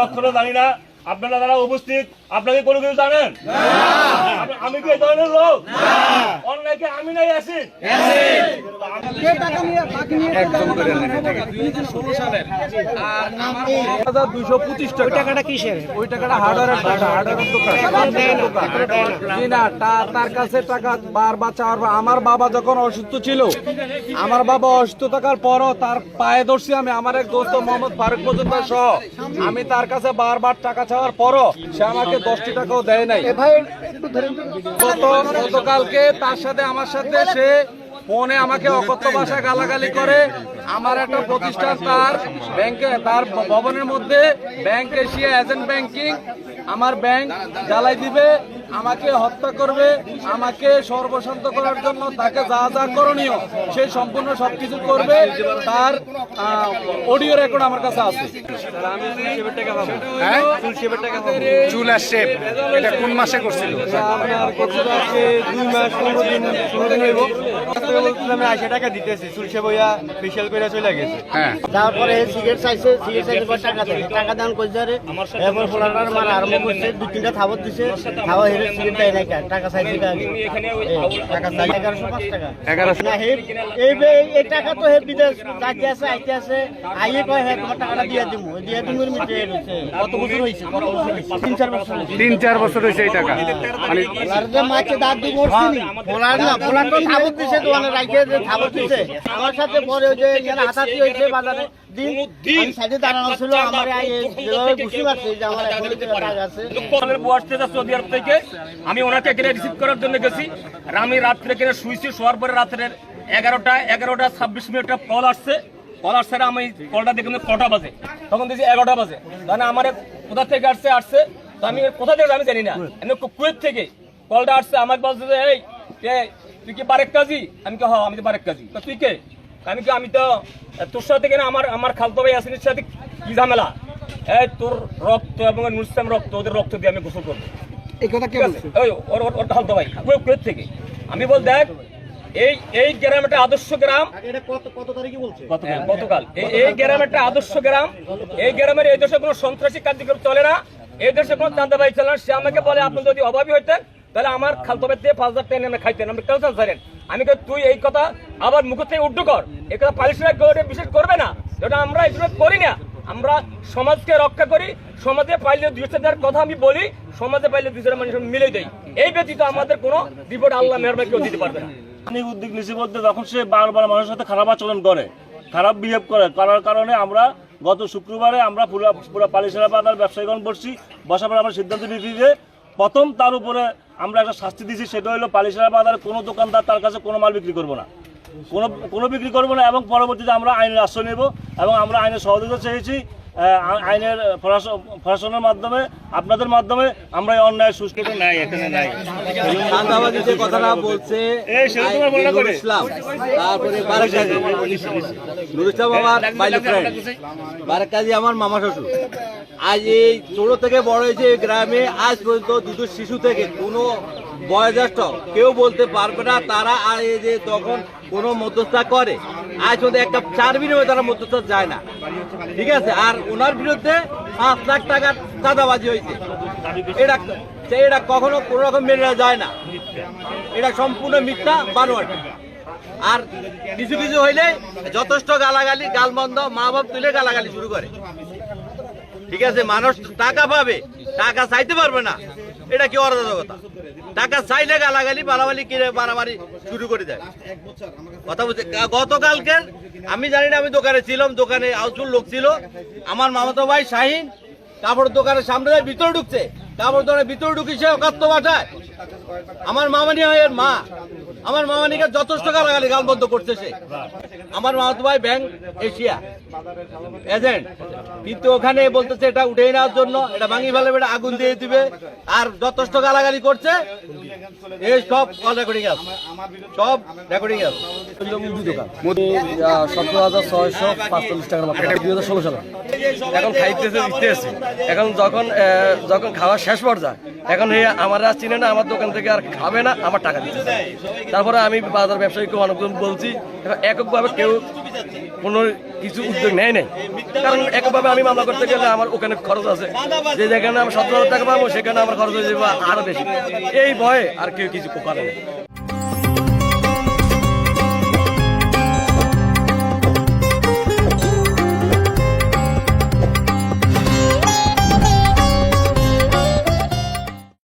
অক্ষরে জানি না। আপনারা যারা উপস্থিত আপনাকে কোনো কিছু জানেন? আমি- আমি কি ধরনের লোক? অন্যায়কে আমি নাই আছি আমার বাবা যখন অসুস্থ ছিল আমার বাবা অসুস্থ থাকার পরও তার পায়ে ধরছি আমি। আমার এক দোস্ত মোহাম্মদ ফারুক মজুমদার সহ। আমি তার কাছে বারবার টাকা চাওয়ার পরও সে আমাকে দশটি টাকাও দেয় নাই। গত গতকালকে তার সাথে আমার সাথে সে ফোনে আমাকে অকথ্য ভাষা গালাগালি করে। আমার একটা প্রতিষ্ঠান তার ব্যাংকে তার ভবনের মধ্যে ব্যাংক এশিয়া এজেন্ট ব্যাংকিং আমার ব্যাংক জ্বালাই দিবে। আমাকে হত্যা করবে আমাকে সর্বশান্ত করার জন্য তাকে যা যা করণীয় সে সম্পূর্ণ সব কিছু করবে। তার অডিও রেকর্ড আমার কাছে আছে। হ্যাঁ? চুল এটা কোন মাসে করছিল? আপনার দুই মাস পনেরো দিন আমি আশি টাকা দিতেছি? চুলসে বইয়া ফেশিয়াল করে চলে গেছে। হ্যাঁ। তারপরে সিগারেট চাইছে সিগারেট চাইছে পর টাকা দেয়। টাকা দান করছে আরে এরপর ফোলাটার মারা আরম্ভ করছে দু তিনটা থাবত দিছে থাবা হেরে সিগারেট দেয় নাই টাকা চাইছে টাকা এগারোশো পাঁচ টাকা। এগারোশো। না হে এই টাকা তো হে বিদেশ যাইতে আছে আইতে আছে। আইয়ে কয় হ্যাঁ তোমার টাকাটা দিয়ে দিমু। দিয়ে দিমুর মিটে রয়েছে কত বছর হয়েছে কত বছর তিন চার বছর হয়েছে তিন চার বছর হয়েছে এই টাকা। মানে মাছে দাঁত ফোলার না ফোলার তো থাবত দিছে? দোকানে রাখে যে থাবত দিছে আমার সাথে পরে যে এখানে হয়েছে বাজারে দিন আমি সাইডে দাঁড়ানো ছিল আমার যেভাবে বুঝতে পারছি যে আমার টাকা আছে। কলের থেকে সৌদি আরব থেকে। আমি ওনাকে এখানে রিসিভ করার জন্য গেছি। আর আমি রাত্রে এখানে শুয়েছি শোয়ার পরে রাত্রে এগারোটা এগারোটা ছাব্বিশ মিনিট একটা কল আসছে। কল আসছে আমি কলটা দেখলাম কটা বাজে। তখন দেখছি এগারোটা বাজে। তাহলে আমার কোথা থেকে আসছে আসছে। তো আমি কোথা থেকে আমি জানি না। আমি কুয়েত থেকে। কলটা আসছে আমাকে বলছে যে এই তুই কি বারেক কাজী? আমি কে হ আমি তো বারেক কাজী। তুই কে? আমি কি আমি তো তোর সাথে কেন আমার আমার খালতো ভাই আসিনের সাথে কি ঝামেলা? এই তোর রক্ত এবং নুরসাম রক্ত ওদের রক্ত দিয়ে আমি গোসল করব। এই কথা কে আছে? ওই ওর ওর খালতো ভাই। কুয়েত থেকে? আমি বল দেখ এই এই গ্রাম একটা আদর্শ গ্রাম। এটা কত কত তারিখে বলছে? গতকাল। এই গ্রাম একটা আদর্শ গ্রাম। এই গ্রামের এই দেশে কোনো সন্ত্রাসী কার্যক্রম চলে না। এই দেশে কোনো চাঁদাবাই চলে না। সে আমাকে বলে আপনি যদি অভাবী হইতেন তাহলে আমার খালতো ভাই দিয়ে পাঁচ হাজার টাকা খাইতেন। আমি কেউ চান আমি তুই এই কথা আবার মুখ থেকে উড্ডু কর। এই কথা পালিশরা বিশেষ করবে না। এটা আমরা এগুলো করি না। আমরা সমাজকে রক্ষা করি। সমাজে পাইলে দুই দেওয়ার কথা আমি বলি। সমাজে পাইলে দুজনের মানুষ মিলে দেই। এই ব্যতীত আমাদের কোনো রিপোর্ট আল্লাহ মেহরবানি কেউ দিতে পারবে না। উদ্যোগ নিছি বলতে যখন সে বারবার মানুষের সাথে খারাপ আচরণ করে, খারাপ বিহেভ করে করার কারণে আমরা গত শুক্রবারে আমরা পুরো পুরো পালিশেরা বাজার ব্যবসায়ীগণ বসছি, বসার পর আমরা সিদ্ধান্ত নিয়েছি যে প্রথম তার উপরে আমরা একটা শাস্তি দিয়েছি, সেটা হলো পালিশেরা বাজারে কোনো দোকানদার তার কাছে কোনো মাল বিক্রি করব না। কোনো কোনো বিক্রি করব না এবং পরবর্তীতে আমরা আইনের আশ্রয় নেব এবং আমরা আইনের সহযোগিতা চেয়েছি আইনের প্রশাসন- প্রশাসনের মাধ্যমে আপনাদের মাধ্যমে আমরা অন্যায় সুস্থ নাই এখানে নাই। চাঁদাবাজি যে কথাটা বলছে ইসলাম তারপরে বারেক কাজী ইসলাম আমার বাইলে ফ্রেন্ড বারেক আমার মামা শ্বশুর। আজ এই ছোট থেকে বড় হয়েছে গ্রামে আজ পর্যন্ত দুটো শিশু থেকে কোনো বয়োজ্যেষ্ঠ কেউ বলতে পারবে না তারা আর এই যে তখন কোনো মধ্যস্থা করে। আজ পর্যন্ত একটা চার বিনিময়ে তারা মধ্যস্থা যায় না। ঠিক আছে? আর ওনার বিরুদ্ধে পাঁচ লাখ টাকার চাঁদাবাজি হয়েছে। এটা এটা কখনো কোনো রকম মেনে যায় না। এটা সম্পূর্ণ মিথ্যা, বানোয়াটি। আর কিছু কিছু হইলে যথেষ্ট গালাগালি, গালমন্দ মা বাপ তুলে গালাগালি শুরু করে। ঠিক আছে, মানুষ টাকা পাবে, টাকা চাইতে পারবে না। এটা কি অরাজকতা? টাকা চাইলে গালাগালি, বাড়াবাড়ি কিনে বাড়াবাড়ি শুরু করে দেয়। কথা বলছে, গতকালকে, আমি জানি না, আমি দোকানে ছিলাম, দোকানে হাউসফুল লোক ছিল। আমার মামাতো ভাই শাহিন কাপড়ের দোকানের সামনে যায় ভিতরে ঢুকছে। কাপড় দোকানের ভিতরে ঢুকিয়ে সে অকাত্য বাসায় আমার মামানি হয় এর মা আমার মামানিকে যথেষ্ট গালাগালি গালবদ্ধ করছে সে। আমার মামাতো ভাই ব্যাংক এশিয়া। এজেন্ট। কিন্তু ওখানে বলতেছে এটা উঠে নেওয়ার জন্য এটা ভাঙি ফেলে এটা আগুন দিয়ে দিবে। আর যথেষ্ট গালাগালি করছে এই সব কল রেকর্ডিং আছে সব রেকর্ডিং আছে সতেরো হাজার ছয়শো পাঁচচল্লিশ টাকার মতো দুই হাজার ষোলো সালে। এখন খাইতেছে দিতেছে এখন যখন আহ, যখন খাওয়া শেষ পর্যায়ে এখন এই আমার আর চিনে না আমার দোকান থেকে আর খাবে না আমার টাকা দিচ্ছে তারপরে আমি বাজার ব্যবসায়ীকে অনেকজন বলছি এককভাবে কেউ কোনো কিছু উদ্যোগ নেয় নাই। কারণ এককভাবে আমি মামলা করতে গেলে আমার ওখানে খরচ আছে। যে যেখানে আমি সতেরো হাজার টাকা পাবো, সেখানে আমার খরচ হয়ে যাবে আরও বেশি। এই ভয়ে আর কেউ কিছু করে না।